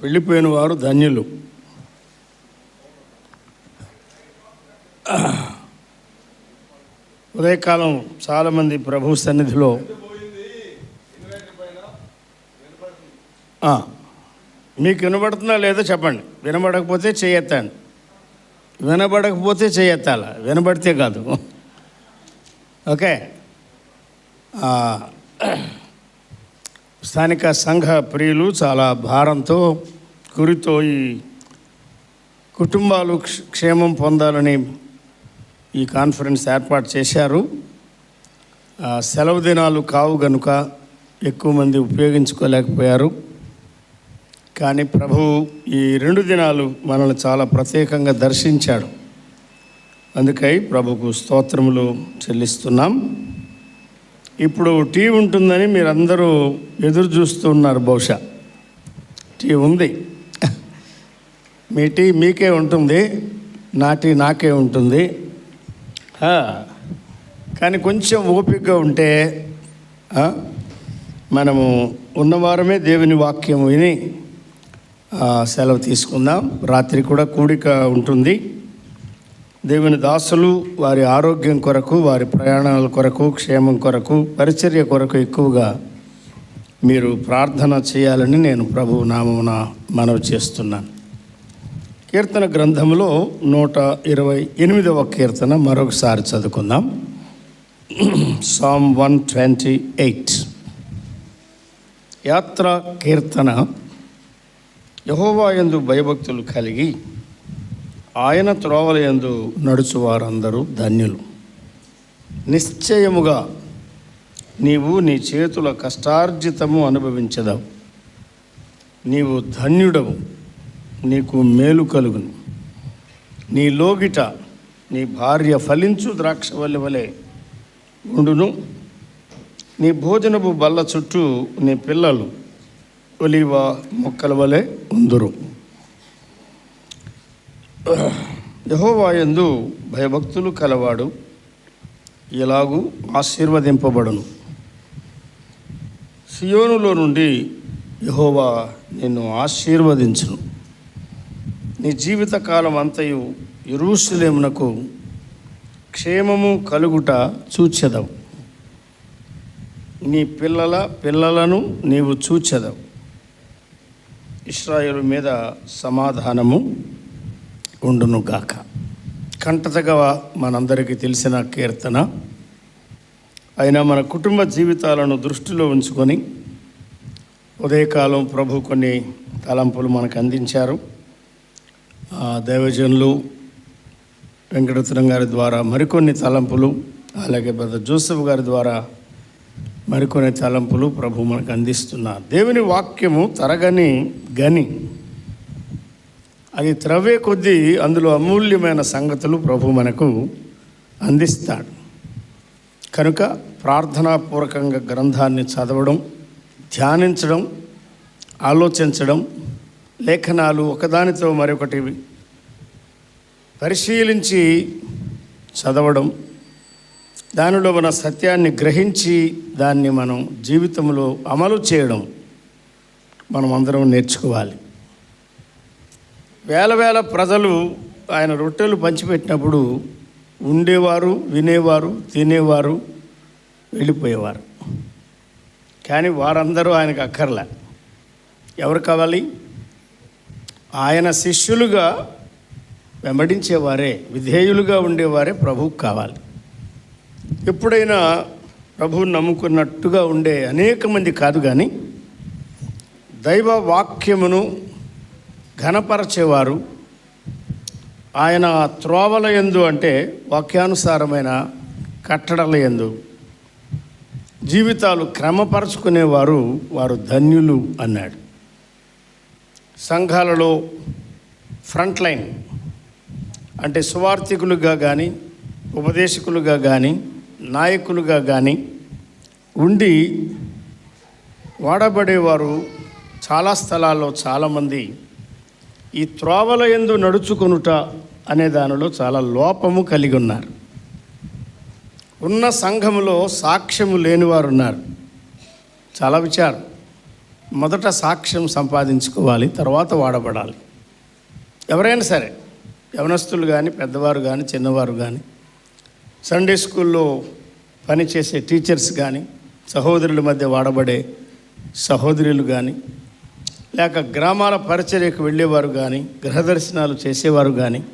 వెళ్ళిపోయిన వారు ధన్యులు. ఉదయకాలం చాలామంది ప్రభు సన్నిధిలో మీకు వినబడుతుందా లేదో చెప్పండి. వినబడకపోతే చేయెత్తండి వినబడకపోతే చేయెత్తాల వినబడితే కాదు. ఓకే? స్థానిక సంఘ ప్రియులు చాలా భారంతో కురితో ఈ కుటుంబాలు క్షేమం పొందాలని ఈ కాన్ఫరెన్స్ ఏర్పాటు చేశారు. ఆ, సెలవు దినాలు కావు గనుక ఎక్కువ మంది ఉపయోగించుకోలేకపోయారు. కానీ ప్రభు ఈ రెండు దినాలు మనల్ని చాలా ప్రత్యేకంగా దర్శించాడు. అందుకై ప్రభుకు స్తోత్రములు చెల్లిస్తున్నాం. ఇప్పుడు టీ ఉంటుందని మీరందరూ ఎదురు చూస్తున్నారు బహుశా. టీ ఉంది. మీ టీ మీకే ఉంటుంది నా టీ నాకే ఉంటుంది. కానీ కొంచెం ఓపికగా ఉంటే మనము ఉన్నవారమే దేవుని వాక్యం విని సెలవు తీసుకుందాం. రాత్రి కూడా కూడిక ఉంటుంది. దేవుని దాసులు వారి ఆరోగ్యం కొరకు వారి ప్రయాణాల కొరకు క్షేమం కొరకు పరిచర్య కొరకు ఎక్కువగా మీరు ప్రార్థన చేయాలని నేను ప్రభు నామమున మనవి చేస్తున్నాను. కీర్తన గ్రంథంలో నూట ఇరవై ఎనిమిదవ కీర్తన మరొకసారి చదువుకుందాం. Psalm one twenty eight. యాత్ర కీర్తన యహోవాయందు భయభక్తులు కలిగి ఆయన త్రోవలయందు నడుచువారందరూ ధన్యులు. నిశ్చయముగా నీవు నీ చేతుల కష్టార్జితము అనుభవించదావు. నీవు ధన్యుడవు నీకు మేలు కలుగును. నీ లోగిట నీ భార్య ఫలించు ద్రాక్షవల్లి వలె ఉండును. నీ భోజనపు బల్ల చుట్టూ నీ పిల్లలు ఒలివ మొక్కల వలె ఉందురు. యహోవాయందు భయభక్తులు కలవాడు ఎలాగూ ఆశీర్వదింపబడును. సియోనులో నుండి యహోవా నిన్ను ఆశీర్వదించును. నీ జీవితకాలం అంతయు ఇరుషులేమునకు క్షేమము కలుగుట చూచెదవు. నీ పిల్లల పిల్లలను నీవు చూచెదవు. ఇస్రాయేలు మీద సమాధానము ఉండును గాక. కంటతగా మనందరికీ తెలిసిన కీర్తన. అయినా మన కుటుంబ జీవితాలను దృష్టిలో ఉంచుకొని ఉదయకాలం ప్రభు కొన్ని తలంపులు మనకు అందించారు. దైవజనులు వెంకటరత్నం గారి ద్వారా మరికొన్ని తలంపులు అలాగే బ్రదర్ జోసెఫ్ గారి ద్వారా మరికొన్ని తలంపులు ప్రభు మనకు అందిస్తున్నారు. దేవుని వాక్యము తరగని గని. అది త్రవ్వే కొద్దీ అందులో అమూల్యమైన సంగతులు ప్రభు మనకు అందిస్తాడు. కనుక ప్రార్థనాపూర్వకంగా గ్రంథాన్ని చదవడం ధ్యానించడం ఆలోచించడం లేఖనాలు ఒకదానితో మరొకటి పరిశీలించి చదవడం దానిలో మన సత్యాన్ని గ్రహించి దాన్ని మనం జీవితంలో అమలు చేయడం మనం అందరం నేర్చుకోవాలి. వేల వేల ప్రజలు ఆయన రొట్టెలు పంచిపెట్టినప్పుడు ఉండేవారు వినేవారు తినేవారు వెళ్ళిపోయేవారు. కానీ వారందరూ ఆయనకు అక్కర్లే. ఎవరు కావాలి? ఆయన శిష్యులుగా వెంబడించేవారే విధేయులుగా ఉండేవారే ప్రభువు కావాలి. ఎప్పుడైనా ప్రభువు నమ్ముకున్నట్టుగా ఉండే అనేక మంది కాదు కానీ దైవ వాక్యమును ఘనపరచేవారు. ఆయన త్రోవల ఎందు అంటే వాక్యానుసారమైన కట్టడల ఎందు జీవితాలు క్రమపరచుకునేవారు వారు ధన్యులు అన్నాడు. సంఘాలలో ఫ్రంట్ లైన్ అంటే సువార్థికులుగా కానీ ఉపదేశకులుగా కానీ నాయకులుగా కానీ ఉండి వాడబడేవారు చాలా స్థలాల్లో చాలామంది ఈ త్రోవల ఎందు నడుచుకొనుట అనే దానిలో చాలా లోపము కలిగి ఉన్నారు. ఉన్న సంఘములో సాక్ష్యము లేనివారు ఉన్నారు చాలా విచారం. మొదట సాక్ష్యం సంపాదించుకోవాలి తర్వాత వాడబడాలి. ఎవరైనా సరే యవనస్తులు కానీ పెద్దవారు కానీ చిన్నవారు కానీ సండే స్కూల్లో పనిచేసే టీచర్స్ కానీ సహోదరుల మధ్య వాడబడే సహోదరులు కానీ లేక గ్రామాల పరిచర్యకు వెళ్ళేవారు కానీ గృహదర్శనాలు చేసేవారు కానీ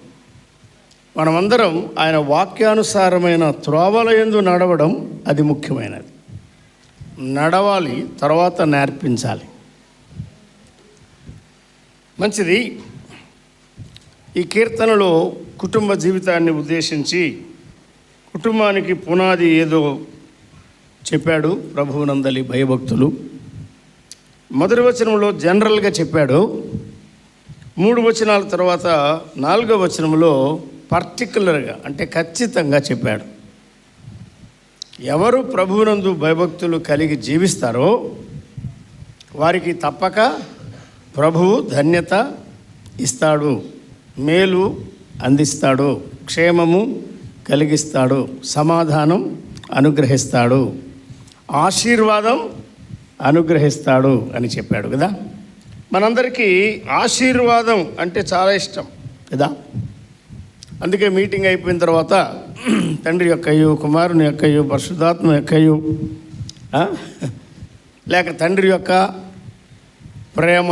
మనమందరం ఆయన వాక్యానుసారమైన త్రోవలయందు నడవడం అది ముఖ్యమైనది. నడవాలి తర్వాత నేర్పించాలి. మంచిది. ఈ కీర్తనలో కుటుంబ జీవితాన్ని ఉద్దేశించి కుటుంబానికి పునాది ఏదో చెప్పాడు ప్రభువునందలి భయభక్తులు. మొదటి వచనంలో జనరల్గా చెప్పాడు. మూడు వచనాల తర్వాత నాలుగో వచనంలో పర్టికులర్గా అంటే ఖచ్చితంగా చెప్పాడు. ఎవరు ప్రభువునందు భయభక్తులు కలిగి జీవిస్తారో వారికి తప్పక ప్రభువు ధన్యత ఇస్తాడు. మేలు అందిస్తాడు. క్షేమము కలిగిస్తాడు. సమాధానం అనుగ్రహిస్తాడు. ఆశీర్వాదం అనుగ్రహిస్తాడు అని చెప్పాడు కదా? మనందరికీ ఆశీర్వాదం అంటే చాలా ఇష్టం. కదా? అందుకే మీటింగ్ అయిపోయిన తర్వాత తండ్రి యొక్కయు కుమారుని యొక్కయు పరిశుద్ధాత్మ యొక్కయు? లేక తండ్రి యొక్క ప్రేమ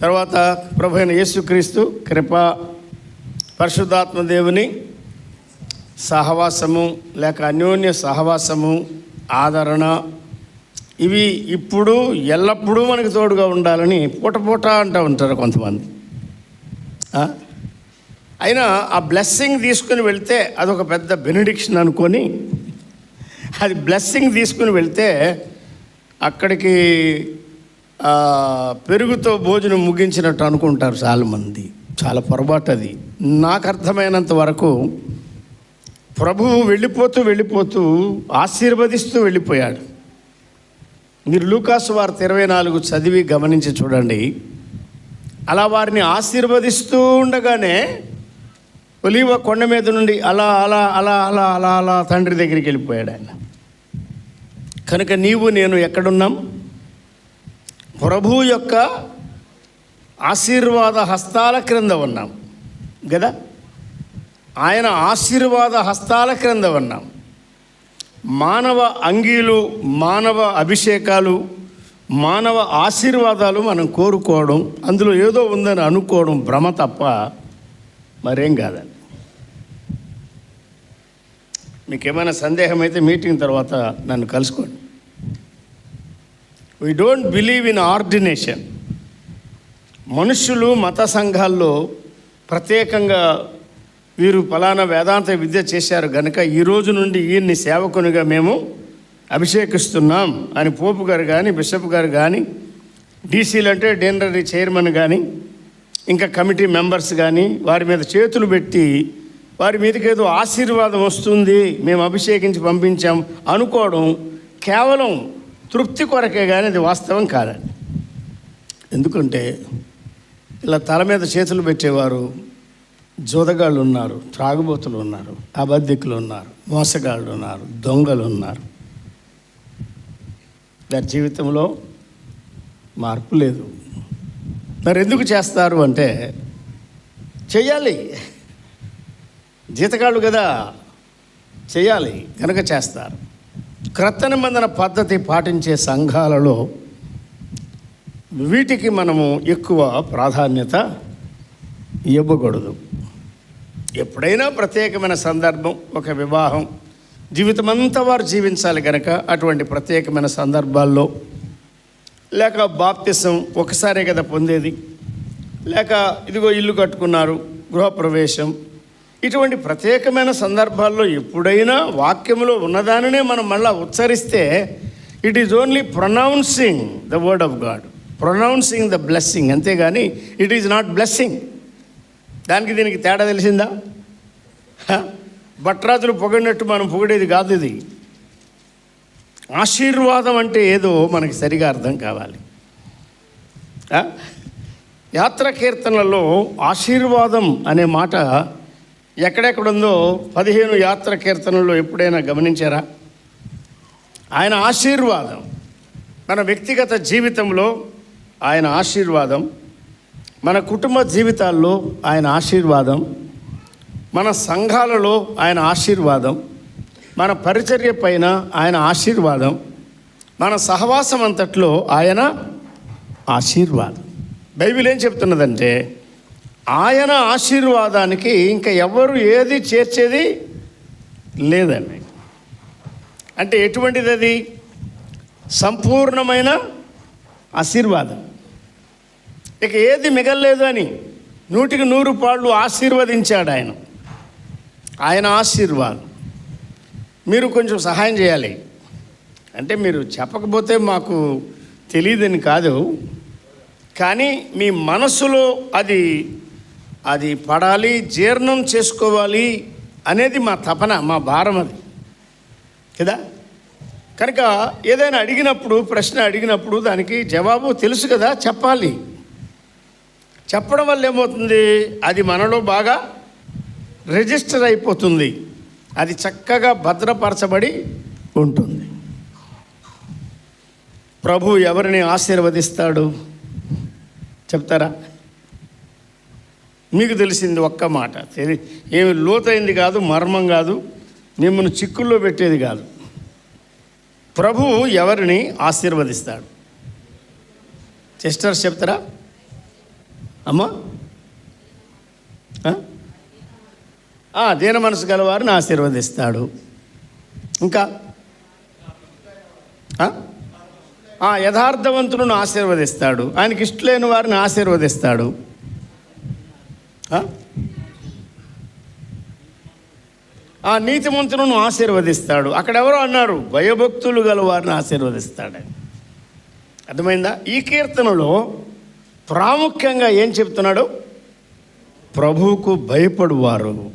తర్వాత ప్రభు అయిన యేసుక్రీస్తు కృప పరిశుద్ధాత్మ దేవుని సహవాసము లేక అన్యోన్య సహవాసము ఆదరణ ఇవి ఇప్పుడు ఎల్లప్పుడూ మనకు తోడుగా ఉండాలని పూట పూట అంటూ ఉంటారు కొంతమంది. అయినా ఆ బ్లెస్సింగ్ తీసుకుని వెళ్తే అదొక పెద్ద బెనిడిక్షన్ అనుకొని అది బ్లెస్సింగ్ తీసుకుని వెళ్తే అక్కడికి పెరుగుతో భోజనం ముగించినట్టు అనుకుంటారు చాలామంది. చాలా పొరపాటు అది. నాకు అర్థమైనంత వరకు ప్రభువు వెళ్ళిపోతూ వెళ్ళిపోతూ ఆశీర్వదిస్తూ వెళ్ళిపోయాడు. మీరు లూకాసు వార్త ఇరవై నాలుగు చదివి గమనించి చూడండి. అలా వారిని ఆశీర్వదిస్తూ ఉండగానే ఒలివ కొండ మీద నుండి అలా అలా అలా అలా అలా అలా తండ్రి దగ్గరికి వెళ్ళిపోయాడు ఆయన. కనుక నీవు నేను ఎక్కడున్నాం? ప్రభు యొక్క ఆశీర్వాద హస్తాల క్రింద ఉన్నాం. కదా ఆయన ఆశీర్వాద హస్తాల క్రింద ఉన్నాం. మానవ అంగీలు మానవ అభిషేకాలు మానవ ఆశీర్వాదాలు మనం కోరుకోవడం అందులో ఏదో ఉందని అనుకోవడం భ్రమ తప్ప మరేం కాదండి. మీకు ఏమైనా సందేహం అయితే మీటింగ్ తర్వాత నన్ను కలుసుకోండి. We don't believe in ordination మనుషులు మత సంఘాల్లో ప్రత్యేకంగా వీరు ఫలానా వేదాంత విద్య చేశారు గనుక ఈ రోజు నుండి ఈయన్ని సేవకునిగా మేము అభిషేకిస్తున్నాం అని పోపు గారు కానీ బిషప్ గారు కానీ డీసీలు అంటే డీనరీ చైర్మన్ కానీ ఇంకా కమిటీ మెంబర్స్ కానీ వారి మీద చేతులు పెట్టి వారి మీదకి ఏదో ఆశీర్వాదం వస్తుంది మేము అభిషేకించి పంపించాం అనుకోవడం కేవలం తృప్తి కొరకే కానీ అది వాస్తవం కాదండి. ఎందుకంటే ఇలా తల మీద చేతులు పెట్టేవారు జోదగాళ్ళు ఉన్నారు త్రాగుబోతులు ఉన్నారు అబద్ధికులు ఉన్నారు మోసగాళ్ళు ఉన్నారు దొంగలు ఉన్నారు వారి జీవితంలో మార్పు లేదు. మరి ఎందుకు చేస్తారు అంటే చెయ్యాలి. జీతగాళ్ళు కదా చేయాలి కనుక చేస్తారు. క్రొత్త నిబంధన పద్ధతి పాటించే సంఘాలలో వీటికి మనము ఎక్కువ ప్రాధాన్యత ఇవ్వకూడదు. ఎప్పుడైనా ప్రత్యేకమైన సందర్భం ఒక వివాహం జీవితమంతా వారు జీవించాలి కనుక అటువంటి ప్రత్యేకమైన సందర్భాల్లో లేక బాప్తిసం ఒకసారే కదా పొందేది లేక ఇదిగో ఇల్లు కట్టుకున్నారు గృహప్రవేశం ఇటువంటి ప్రత్యేకమైన సందర్భాల్లో ఎప్పుడైనా వాక్యంలో ఉన్నదానినే మనం మళ్ళీ ఉచ్చరిస్తే it is only pronouncing the word of God pronouncing the blessing అంతేగాని ఇట్ ఈజ్ నాట్ బ్లెస్సింగ్ దానికి దీనికి తేడా తెలిసిందా? భట్రాజులు పొగిడినట్టు మనం పొగిడేది కాదు ఇది. ఆశీర్వాదం అంటే ఏదో మనకి సరిగా అర్థం కావాలి. యాత్ర కీర్తనలలో ఆశీర్వాదం అనే మాట ఎక్కడెక్కడుందో పదిహేను యాత్ర కీర్తనల్లో ఎప్పుడైనా గమనించారా? ఆయన ఆశీర్వాదం. మన వ్యక్తిగత జీవితంలో ఆయన ఆశీర్వాదం. మన కుటుంబ జీవితాల్లో ఆయన ఆశీర్వాదం మన సంఘాలలో ఆయన ఆశీర్వాదం మన పరిచర్య పైన ఆయన ఆశీర్వాదం మన సహవాసం అంతట్లో ఆయన ఆశీర్వాదం. బైబిల్ ఏం చెప్తున్నదంటే ఆయన ఆశీర్వాదానికి ఇంకా ఎవరు ఏది చేర్చేది లేదండి. అంటే ఎటువంటిది అది సంపూర్ణమైన ఆశీర్వాదం. ఇక ఏది మిగల్లేదు అని నూటికి నూరు పాళ్ళు ఆశీర్వదించాడు ఆయన. ఆయన ఆశీర్వాదం. మీరు కొంచెం సహాయం చేయాలి. అంటే మీరు చెప్పకపోతే మాకు తెలియదని కాదు. కానీ మీ మనసులో అది అది పడాలి జీర్ణం చేసుకోవాలి అనేది మా తపన మా భారం అది. కదా? కనుక ఏదైనా అడిగినప్పుడు ప్రశ్న అడిగినప్పుడు దానికి జవాబు తెలుసు కదా చెప్పాలి. చెప్పడం వల్ల ఏమవుతుంది? అది మనలో బాగా రిజిస్టర్ అయిపోతుంది. అది చక్కగా భద్రపరచబడి ఉంటుంది. ప్రభు ఎవరిని ఆశీర్వదిస్తాడు? చెప్తారా? మీకు తెలిసింది ఒక్క మాట. తెలి ఏమి లోతైంది కాదు మర్మం కాదు మిమ్మల్ని చిక్కుల్లో పెట్టేది కాదు. ప్రభు ఎవరిని ఆశీర్వదిస్తాడు? సిస్టర్స్ చెప్తారా? అమ్మా. దీన మనసు గలవారిని ఆశీర్వదిస్తాడు. ఇంకా? ఆ? యథార్థవంతులను ఆశీర్వదిస్తాడు. ఆయనకి ఇష్టలేని వారిని ఆశీర్వదిస్తాడు. ఆ? నీతిమంతులను ఆశీర్వదిస్తాడు. అక్కడ ఎవరో అన్నారు భయభక్తులు గల వారిని ఆశీర్వదిస్తాడు అర్థమైందా? ఈ కీర్తనలో ప్రాముఖ్యంగా ఏం చెప్తున్నాడు? ప్రభువుకు భయపడువారు.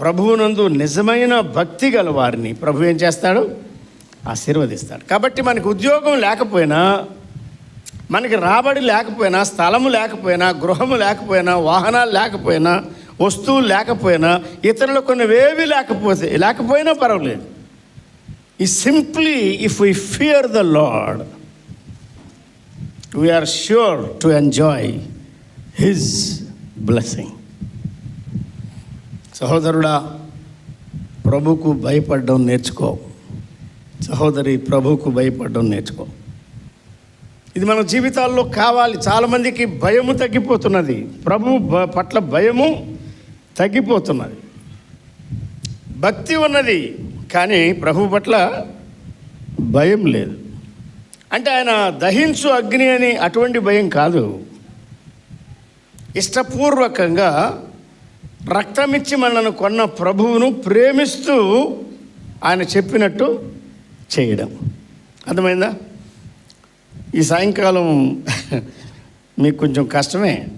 ప్రభువునందు నిజమైన భక్తి గల వారిని ప్రభు ఏం చేస్తాడు? ఆశీర్వదిస్తాడు. కాబట్టి మనకు ఉద్యోగం లేకపోయినా మనకి రాబడి లేకపోయినా స్థలము లేకపోయినా గృహము లేకపోయినా వాహనాలు లేకపోయినా వస్తువులు లేకపోయినా ఇతరులు కొన్నివేవి లేకపోతే లేకపోయినా పర్వాలేదు. ఈ simply if we fear the Lord we are sure to enjoy his blessing సహోదరుడా ప్రభుకు భయపడడం నేర్చుకో. సహోదరి ప్రభుకు భయపడడం నేర్చుకో. ఇది మన జీవితాల్లో కావాలి. చాలామందికి భయము తగ్గిపోతున్నది. ప్రభు పట్ల భయము తగ్గిపోతున్నది. భక్తి ఉన్నది కానీ ప్రభు పట్ల భయం లేదు. అంటే ఆయన దహించు అగ్ని అని అటువంటి భయం కాదు. ఇష్టపూర్వకంగా రక్తమిచ్చి మనల్ని కొన్న ప్రభువును ప్రేమిస్తూ ఆయన చెప్పినట్టు చేయడం. అర్థమైందా? ఈ సాయంకాలం మీకు కొంచెం కష్టమే.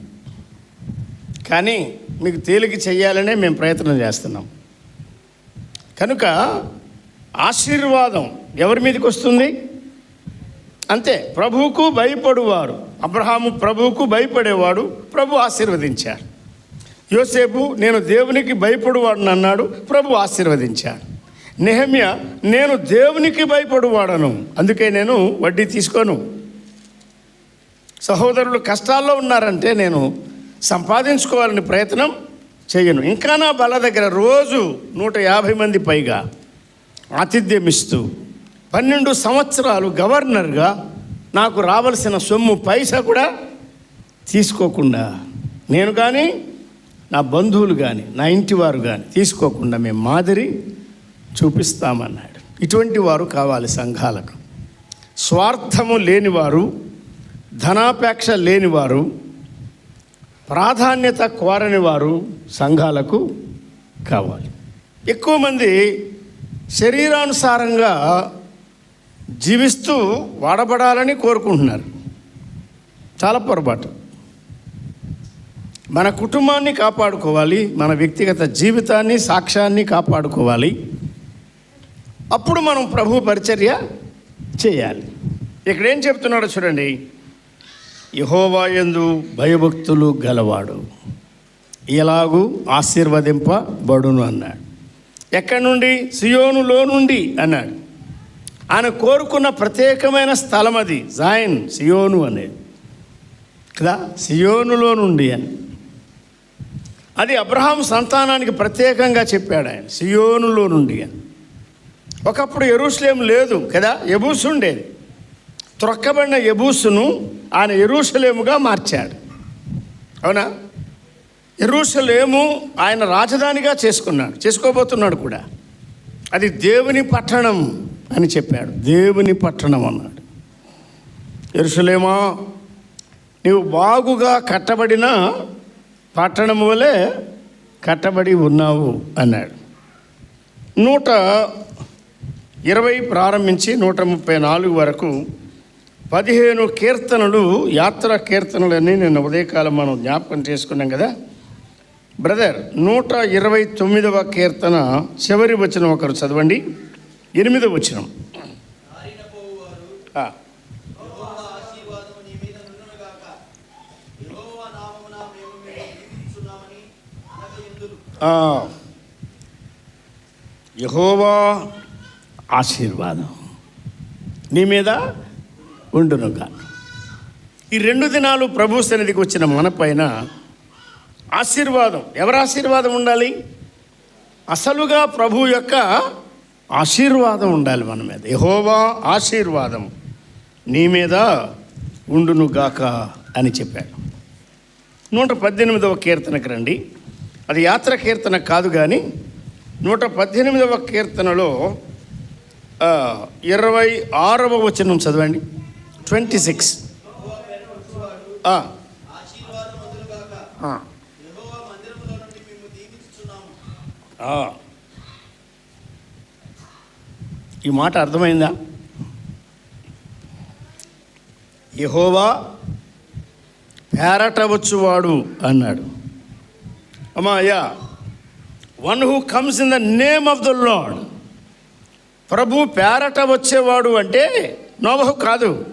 కానీ మీకు తేలిక చేయాలనే మేము ప్రయత్నం చేస్తున్నాం. కనుక ఆశీర్వాదం ఎవరి మీదకి వస్తుంది? అంతే. ప్రభువుకు భయపడువారు. అబ్రహాము ప్రభువుకు భయపడేవాడు ప్రభు ఆశీర్వదించారు. యోసేపు నేను దేవునికి భయపడువాడని అన్నాడు ప్రభు ఆశీర్వదించాడు నెహమ్య నేను దేవునికి భయపడువాడను అందుకే నేను వడ్డీ తీసుకోను. సహోదరులు కష్టాల్లో ఉన్నారంటే నేను సంపాదించుకోవాలని ప్రయత్నం చేయను. ఇంకా నా బల దగ్గర రోజు నూట యాభై మంది పైగా ఆతిథ్యం ఇస్తూ పన్నెండు సంవత్సరాలు గవర్నర్గా నాకు రావలసిన సొమ్ము పైసా కూడా తీసుకోకుండా నేను కానీ నా బంధువులు కానీ నా ఇంటి వారు కానీ తీసుకోకుండా మేము మాదిరి చూపిస్తామన్నాడు. ఇటువంటి వారు కావాలి సంఘాలకు. స్వార్థము లేనివారు ధనాపేక్ష లేనివారు ప్రాధాన్యత కోరని వారు సంఘాలకు కావాలి. ఎక్కువ మంది శరీరానుసారంగా జీవిస్తూ వాడబడాలని కోరుకుంటున్నారు. చాలా పొరపాటు. మన కుటుంబాన్ని కాపాడుకోవాలి మన వ్యక్తిగత జీవితాన్ని సాక్ష్యాన్ని కాపాడుకోవాలి. అప్పుడు మనం ప్రభు పరిచర్య చేయాలి. ఇక్కడ ఏం చెప్తున్నాడో చూడండి. యహోవాయందు భయభక్తులు గలవాడు. ఎలాగూ ఆశీర్వదింపబడును అన్నాడు. ఎక్కడి నుండి? సియోనులో నుండి అన్నాడు. ఆయన కోరుకున్న ప్రత్యేకమైన స్థలం అది. జాయిన్ సియోను అనేది కదా? సియోనులో నుండి అని. అది అబ్రహాం సంతానానికి ప్రత్యేకంగా చెప్పాడు ఆయన. సియోనులో నుండి అని. ఒకప్పుడు ఎరుసలేం లేదు కదా? ఎబూసు ఉండేది. త్రొక్కబడిన ఎబూసును ఆయన ఎరుసలేముగా మార్చాడు. అవునా? ఎరుసలేము ఆయన రాజధానిగా చేసుకున్నాడు. చేసుకోబోతున్నాడు కూడా. అది దేవుని పట్టణం. అని చెప్పాడు. దేవుని పట్టణం అన్నాడు. ఎరుసలేమా నీవు బాగుగా కట్టబడిన పట్టణం వలె కట్టబడి ఉన్నావు అన్నాడు. నూట ఇరవై ప్రారంభించి నూట ముప్పై నాలుగు వరకు పదిహేను కీర్తనలు యాత్ర కీర్తనలన్నీ నిన్న ఉదయకాలం మనం జ్ఞాపకం చేసుకున్నాం కదా. బ్రదర్ నూట ఇరవై తొమ్మిదవ కీర్తన చివరి వచ్చిన ఒకరు చదవండి. ఎనిమిదో వచ్చిన యహోవా ఆశీర్వాదం నీ మీద ఉండునుగా ఈ రెండు దినాలు ప్రభు సన్నిధికి వచ్చిన మన పైన ఆశీర్వాదం. ఎవరి ఆశీర్వాదం ఉండాలి? అసలుగా ప్రభు యొక్క ఆశీర్వాదం ఉండాలి మన మీద. యహోవా ఆశీర్వాదం నీ మీద ఉండునుగాక అని చెప్పాడు. నూట పద్దెనిమిదవ కీర్తనకు రండి. అది యాత్ర కీర్తన కాదు కానీ నూట పద్దెనిమిదవ కీర్తనలో ఆ, ఇరవై ఆరవ వచనం చదవండి. Twenty six. ఆశీర్వాదమందునుగాక. యెహోవా మందిరములో నుండి మేము దీవించుచున్నాము. ఈ మాట అర్థమైందా? యహోవా పేరటవచ్చువాడు అన్నాడు. అమ్మా అయ్యా one who comes in the name of the Lord ప్రభు పేరట వచ్చేవాడు అంటే నోబహు కాదు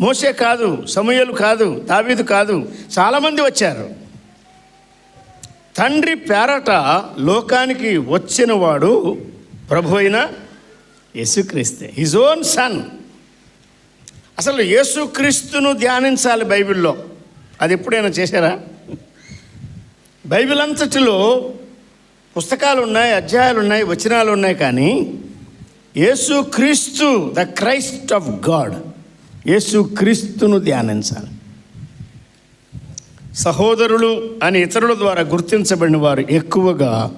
మోసే కాదు సమయలు కాదు దావీదు కాదు చాలామంది వచ్చారు. తండ్రి పేరట లోకానికి వచ్చినవాడు ప్రభు అయిన యేసుక్రీస్తే. హిజ్ ఓన్ సన్ అసలు యేసుక్రీస్తును ధ్యానించాలి బైబిల్లో. అది ఎప్పుడైనా చేశారా? బైబిల్ అంతటిలో పుస్తకాలు ఉన్నాయి అధ్యాయాలు ఉన్నాయి వచనాలు ఉన్నాయి కానీ యేసుక్రీస్తు ద క్రైస్ట్ ఆఫ్ గాడ్ యేసుక్రీస్తును ధ్యానించాలి. సహోదరులు అని ఇతరుల ద్వారా గుర్తించబడిన వారు ఎక్కువగా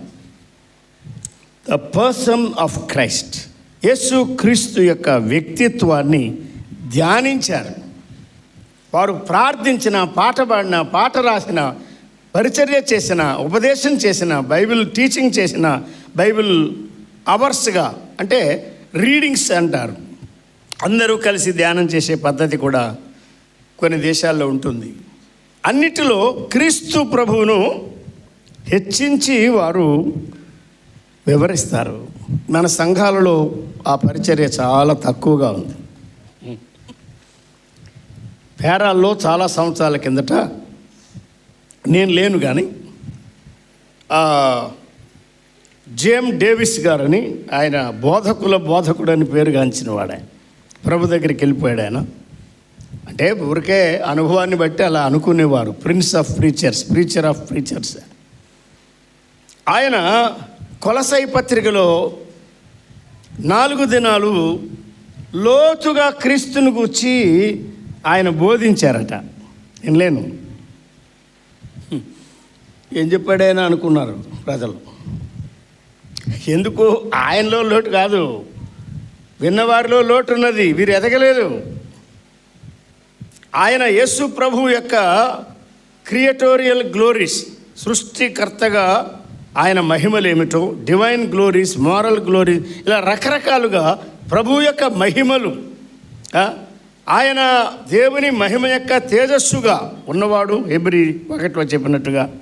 ద పర్సన్ ఆఫ్ క్రైస్ట్. యేసు క్రీస్తు యొక్క వ్యక్తిత్వాన్ని ధ్యానించారు. వారు ప్రార్థించిన పాట పాడిన పాట రాసిన పరిచర్య చేసిన ఉపదేశం చేసిన బైబిల్ టీచింగ్ చేసిన బైబిల్ అవర్స్గా అంటే రీడింగ్స్ అంటారు. అందరూ కలిసి ధ్యానం చేసే పద్ధతి కూడా కొన్ని దేశాల్లో ఉంటుంది. అన్నిటిలో క్రీస్తు ప్రభువును హెచ్చించి వారు వివరిస్తారు. మన సంఘాలలో ఆ పరిచర్య చాలా తక్కువగా ఉంది. పేరాల్లో చాలా సంవత్సరాల కిందట నేను లేను కానీ జేమ్ డేవిస్ గారని ఆయన బోధకుల బోధకుడు అని పేరుగాంచిన వాడే ప్రభు దగ్గరికి వెళ్ళిపోయాడు ఆయన. అంటే ఊరికే అనుభవాన్ని బట్టి అలా అనుకునేవారు. Prince of preachers preacher of preachers ఆయన కొలసై పత్రికలో నాలుగు దినాలు లోతుగా క్రీస్తుని గూర్చి ఆయన బోధించారట. నేను లేను. ఏం చెప్పాడైనా అనుకున్నారు ప్రజలు? ఎందుకు? ఆయనలో లోటు కాదు. విన్నవారిలో లోటు ఉన్నది వీరు ఎదగలేదు. ఆయన యేసు ప్రభు యొక్క క్రియేటోరియల్ గ్లోరీస్ సృష్టికర్తగా ఆయన మహిమలు ఏమిటో డివైన్ గ్లోరీస్ మారల్ గ్లోరీస్ ఇలా రకరకాలుగా ప్రభు యొక్క మహిమలు ఆయన దేవుని మహిమ యొక్క తేజస్సుగా ఉన్నవాడు ఎబ్రి ఒకటిలో చెప్పినట్టుగా.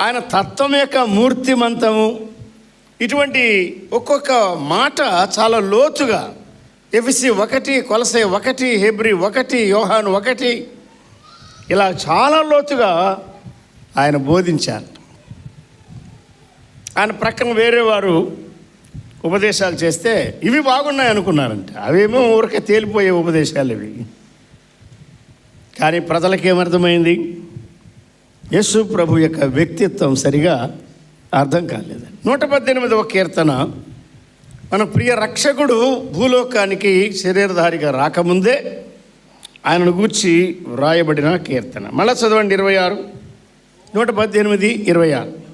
ఆయన తత్వం యొక్క మూర్తిమంతము. ఇటువంటి ఒక్కొక్క మాట చాలా లోతుగా. ఎఫిసి ఒకటి కొలసే ఒకటి హెబ్రి ఒకటి యోహాను ఒకటి ఇలా చాలా లోతుగా ఆయన బోధించారు. ఆయన ప్రక్కన వేరే వారు ఉపదేశాలు చేస్తే ఇవి బాగున్నాయి అనుకున్నారంట. అవేమో ఊరికే తేలిపోయే ఉపదేశాలు ఇవి. కానీ ప్రజలకేమర్థమైంది యేసు ప్రభు యొక్క వ్యక్తిత్వం సరిగా అర్థం కాలేదు. నూట పద్దెనిమిదవ కీర్తన మన ప్రియ రక్షకుడు భూలోకానికి శరీరధారిగా రాకముందే ఆయనను గూర్చి వ్రాయబడిన కీర్తన. మళ్ళా చదవండి ఇరవై ఆరు. నూట పద్దెనిమిది ఇరవై ఆరు.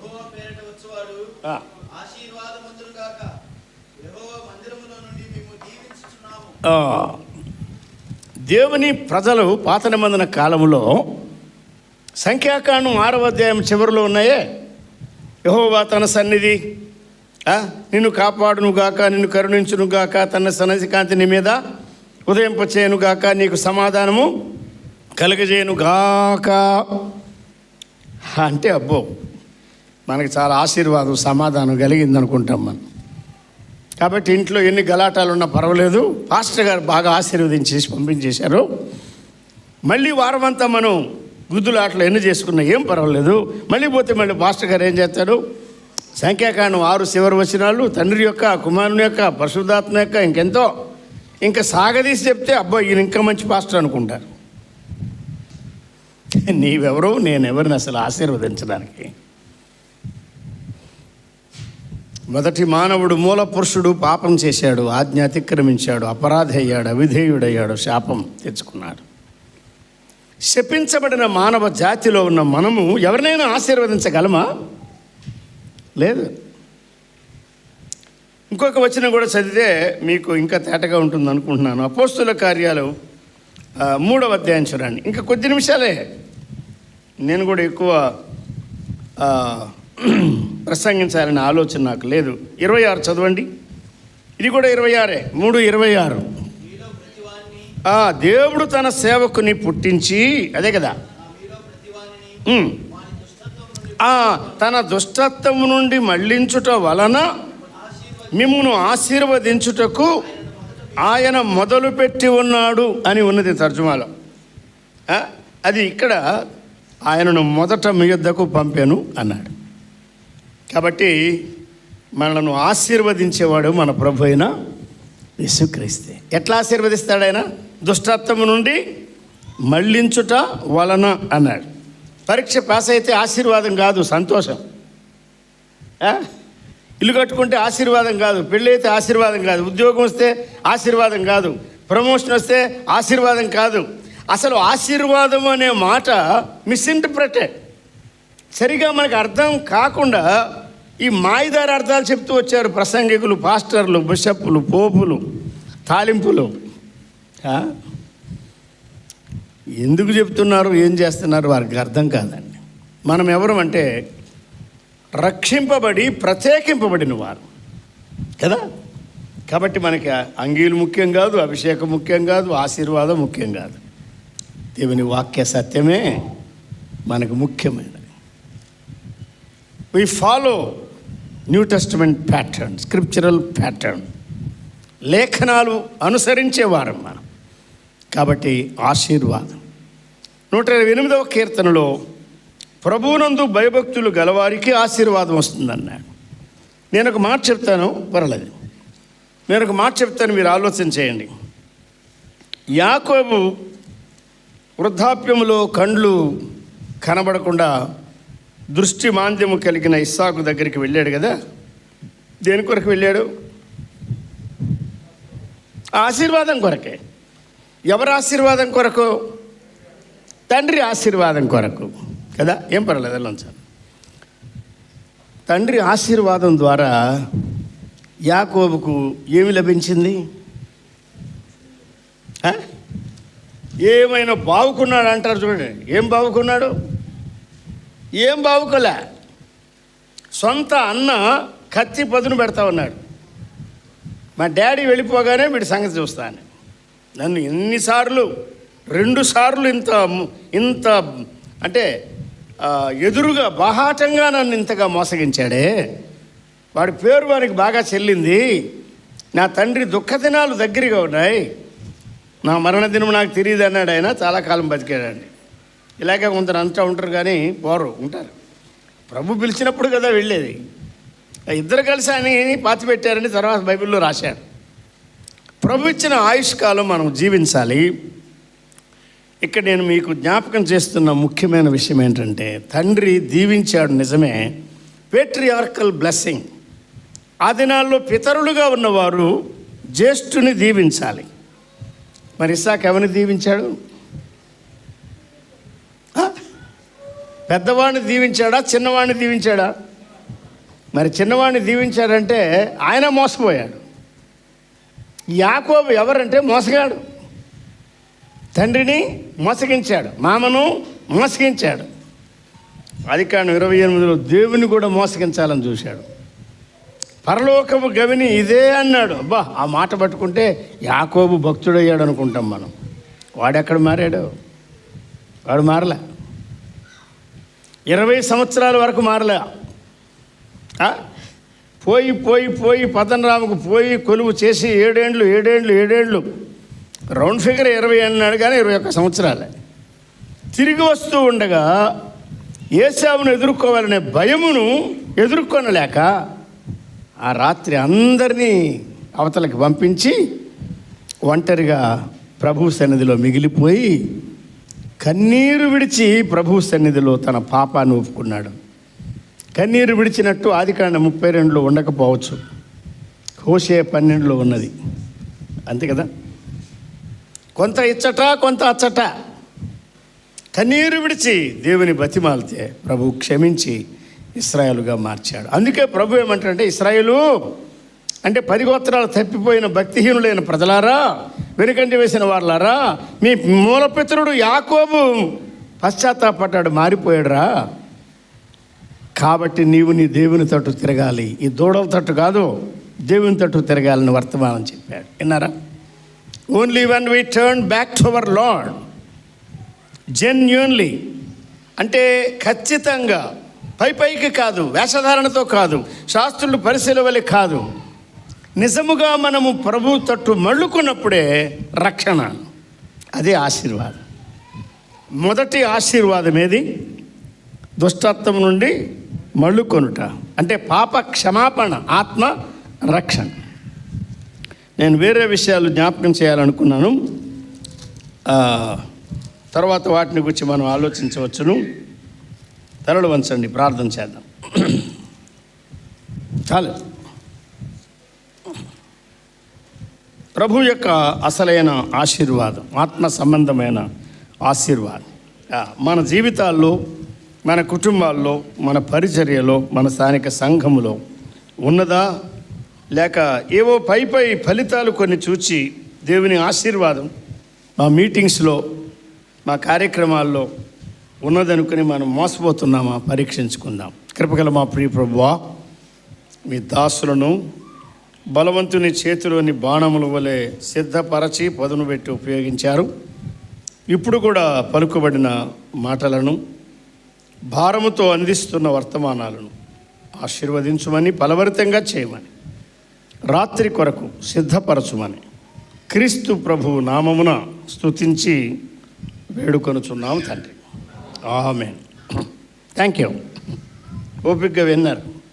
దేవుని ప్రజలు పాత నిబంధన కాలములో సంఖ్యాకాండం ఆరవ అధ్యాయం చివరిలో ఉన్నాయే. యహోవా తన సన్నిధి నిన్ను కాపాడును గాక నిన్ను కరుణించును గాక తన సన్నసి కాంతి నీ మీద ఉదయింపచేయను గాక నీకు సమాధానము కలుగజేయను గాక అంటే అబ్బో మనకి చాలా ఆశీర్వాదం సమాధానం కలిగింది అనుకుంటాం మనం. కాబట్టి ఇంట్లో ఎన్ని గలాటాలు ఉన్నా పర్వాలేదు. పాస్టర్ గారు బాగా ఆశీర్వదించేసి పంపించేశారు. మళ్ళీ వారమంతా మనం గుద్దులాటలు ఎన్ని చేసుకున్నా ఏం పర్వాలేదు. మళ్ళీ పోతే మళ్ళీ పాస్టర్ గారు ఏం చేస్తారు? సంఖ్యాకాండం ఆరు చివరి వచనాలు తండ్రి యొక్క కుమారుని యొక్క పరిశుద్ధాత్మ యొక్క ఇంకెంతో. ఇంకా సాగదీసి చెప్తే అబ్బో ఈయన ఇంకా మంచి పాస్టర్ అనుకుంటారు. నీవెవరో నేనెవరిని అసలు ఆశీర్వదించడానికి? మొదటి మానవుడు మూల పురుషుడు పాపం చేశాడు ఆజ్ఞ అతిక్రమించాడు అపరాధి అయ్యాడు అవిధేయుడయ్యాడు శాపం తెచ్చుకున్నాడు. శపించబడిన మానవ జాతిలో ఉన్న మనము ఎవరినైనా ఆశీర్వదించగలమా? లేదు. ఇంకొక వచనం కూడా చదివితే మీకు ఇంకా తేటగా ఉంటుంది అనుకుంటున్నాను అపోస్తుల కార్యాలు మూడవ అధ్యాయం చూడండి. ఇంకా కొద్ది నిమిషాలే. నేను కూడా ఎక్కువ ప్రసంగించాలనే ఆలోచన నాకు లేదు. ఇరవై ఆరు చదవండి. ఇది కూడా ఇరవై ఆరే. మూడు ఇరవై ఆరు. దేవుడు తన సేవకుని పుట్టించి అదే కదా. తన దుష్టత్వం నుండి తన నుండి మళ్ళించుట వలన మిమ్మను ఆశీర్వదించుటకు ఆయన మొదలుపెట్టి ఉన్నాడు అని ఉన్నది తర్జుమాలో. అది ఇక్కడ ఆయనను మొదట మీ యొద్దకు పంపాను అన్నాడు. కాబట్టి మనను ఆశీర్వదించేవాడు మన ప్రభు అయిన యేసుక్రీస్తే. ఎట్లా ఆశీర్వదిస్తాడు ఆయన? దుష్టత్వము నుండి మళ్ళించుట వలన అన్నాడు. పరీక్ష పాస్ అయితే ఆశీర్వాదం కాదు సంతోషం. ఇల్లు కట్టుకుంటే ఆశీర్వాదం కాదు పెళ్ళి అయితే ఆశీర్వాదం కాదు ఉద్యోగం వస్తే ఆశీర్వాదం కాదు ప్రమోషన్ వస్తే ఆశీర్వాదం కాదు. అసలు ఆశీర్వాదం అనే మాట మిస్ఇంటర్ప్రిటెడ్. సరిగా మనకు అర్థం కాకుండా ఈ మాయదారి అర్థాలు చెప్తూ వచ్చారు ప్రసంగికులు పాస్టర్లు బిషప్పులు పోపులు తాలింపులు. ఎందుకు చెప్తున్నారు ఏం చేస్తున్నారు వారికి అర్థం కాదండి. మనం ఎవరు అంటే రక్షింపబడి ప్రత్యేకింపబడిన వారు. కదా? కాబట్టి మనకి అంగీలు ముఖ్యం కాదు అభిషేకం ముఖ్యం కాదు ఆశీర్వాదం ముఖ్యం కాదు. దేవుని వాక్య సత్యమే మనకు ముఖ్యమైనది. We follow New Testament pattern scriptural pattern లేఖనాలు అనుసరించేవారం మనం కాబట్టి ఆశీర్వాదం. నూట ఇరవై ఎనిమిదవ కీర్తనలో ప్రభువునందు భయభక్తులు గలవారికి ఆశీర్వాదం వస్తుందన్నాడు. నేను ఒక మాట చెప్తాను పర్లేదు. నేను ఒక మాట చెప్తాను మీరు ఆలోచన చేయండి. యాకోబు వృద్ధాప్యములో కండ్లు కనబడకుండా దృష్టి మాంద్యము కలిగిన ఇస్సాకు దగ్గరికి వెళ్ళాడు కదా? దేని కొరకు వెళ్ళాడు? ఆశీర్వాదం కొరకే. ఎవరి ఆశీర్వాదం కొరకు? తండ్రి ఆశీర్వాదం కొరకు. కదా? ఏం పర్వాలేదు వెళ్ళొంచాను తండ్రి ఆశీర్వాదం ద్వారా యాకోబుకు ఏమి లభించింది? ఏమైనా బావుకున్నాడు అంటారు చూడండి. ఏం బావుకున్నాడు? ఏం బావుకోలే. సొంత అన్న కత్తి పదును పెడతా ఉన్నాడు. మా డాడీ వెళ్ళిపోగానే వీడి సంగతి చూస్తాను. నన్ను ఎన్నిసార్లు రెండు సార్లు ఇంత ఇంత అంటే ఎదురుగా బాహాటంగా నన్ను ఇంతగా మోసగించాడే. వాడి పేరు వారికి బాగా చెల్లింది. నా తండ్రి దుఃఖ దినాలు దగ్గరగా ఉన్నాయి. నా మరణ దినం నాకు తెలియదు అన్నాడు ఆయన చాలా కాలం బతికాడండి. ఇలాగే కొందరు అంతా ఉంటారు కానీ పోరు ఉంటారు. ప్రభు పిలిచినప్పుడు కదా వెళ్ళేది. ఇద్దరు కలిసి అని పాతి పెట్టారని తర్వాత బైబిల్లో రాశారు. ప్రభు ఇచ్చిన ఆయుష్కాలం మనం జీవించాలి. ఇక్కడ నేను మీకు జ్ఞాపకం చేస్తున్న ముఖ్యమైన విషయం ఏంటంటే తండ్రి దీవించాడు నిజమే. Patriarchal blessing. ఆ దినాల్లో పితరులుగా ఉన్నవారు జ్యేష్ఠుని దీవించాలి. మరి ఇసాక్ ఎవరిని దీవించాడు? పెద్దవాడిని దీవించాడా? చిన్నవాడిని దీవించాడా? మరి చిన్నవాడిని దీవించాడంటే ఆయన మోసపోయాడు. యాకోబు ఎవరంటే మోసగాడు. తండ్రిని మోసగించాడు. మామను మోసగించాడు. అది కాను ఇరవై ఎనిమిదిలో దేవుని కూడా మోసగించాలని చూశాడు. పరలోకపు గవిని ఇదే అన్నాడు. అబ్బా ఆ మాట పట్టుకుంటే యాకోబు భక్తుడయ్యాడు అనుకుంటాం మనం. వాడెక్కడ మారాడు? వాడు మారలే. ఇరవై సంవత్సరాల వరకు మారలే. పోయి పోయి పోయి పతనరాముకు పోయి కొలువు చేసి ఏడేండ్లు ఏడేండ్లు ఏడేండ్లు. రౌండ్ ఫిగర్ ఇరవై అన్నాడు కానీ ఇరవై ఒక్క సంవత్సరాలే. తిరిగి వస్తూ ఉండగా ఏసావును ఎదుర్కోవాలనే భయమును ఎదుర్కొనలేక ఆ రాత్రి అందరినీ అవతలకి పంపించి ఒంటరిగా ప్రభు సన్నిధిలో మిగిలిపోయి కన్నీరు విడిచి ప్రభు సన్నిధిలో తన పాపాన్ని ఒప్పుకున్నాడు కన్నీరు విడిచినట్టు ఆదికాండ ముప్పై రెండులో ఉండకపోవచ్చు. హోషే పన్నెండులో ఉన్నది. అంతే కదా? కొంత ఇచ్చట కొంత అచ్చట. కన్నీరు విడిచి దేవుని బతిమాలితే ప్రభు క్షమించి ఇస్రాయలుగా మార్చాడు. అందుకే ప్రభు ఏమంటాడంటే ఇస్రాయలు అంటే పది గోత్రాలు తప్పిపోయిన భక్తిహీనులైన ప్రజలారా వెనుకంటి వేసిన వాళ్ళారా మీ మూలపితరుడు యాకోబు పశ్చాత్తాపడ్డాడు మారిపోయాడురా. కాబట్టి నీవు నీ దేవుని తట్టు తిరగాలి. ఈ దూడల తట్టు కాదు దేవుని తట్టు తిరగాలని వర్తమానం చెప్పాడు. విన్నారా? Only one we turn back to our Lord genuinely అంటే ఖచ్చితంగా పై పైకి కాదు వేషధారణతో కాదు శాస్త్రులు పరిశీలవలి కాదు నిజముగా మనము ప్రభు తట్టు మళ్ళుకున్నప్పుడే రక్షణ. అదే ఆశీర్వాదం. మొదటి ఆశీర్వాదం ఏది? దుష్టత్వం నుండి మళ్ళుకొనుట. అంటే పాప క్షమాపణ ఆత్మ రక్షణ. నేను వేరే విషయాలు జ్ఞాపకం చేయాలనుకున్నాను. తర్వాత వాటిని గురించి మనం ఆలోచించవచ్చును. తరలు వంచండి ప్రార్థన చేద్దాం. చాలు. ప్రభు యొక్క అసలైన ఆశీర్వాదం ఆత్మ సంబంధమైన ఆశీర్వాదం. మన జీవితాల్లో మన కుటుంబాల్లో మన పరిచర్యలో మన స్థానిక సంఘములో ఉన్నదా? లేక ఏవో పై పై ఫలితాలు కొన్ని చూచి దేవుని ఆశీర్వాదం మా మీటింగ్స్లో మా కార్యక్రమాల్లో ఉన్నదనుకుని మనం మోసపోతున్నామా? పరీక్షించుకుందాం. కృపగల మా ప్రియ ప్రభువా మీ దాసులను బలవంతుని చేతిలోని బాణముల వలె సిద్ధపరచి పదును పెట్టి ఉపయోగించారు. ఇప్పుడు కూడా పలుకుబడిన మాటలను భారముతో అందిస్తున్న వర్తమానాలను ఆశీర్వదించమని ఫలవరితంగా చేయమని రాత్రి కొరకు సిద్ధపరచుమని క్రీస్తు ప్రభు నామమున స్తుతించి వేడుకొనుచున్నాము తండ్రి. ఆమె థ్యాంక్ యూ ఓపికగా విన్నారు.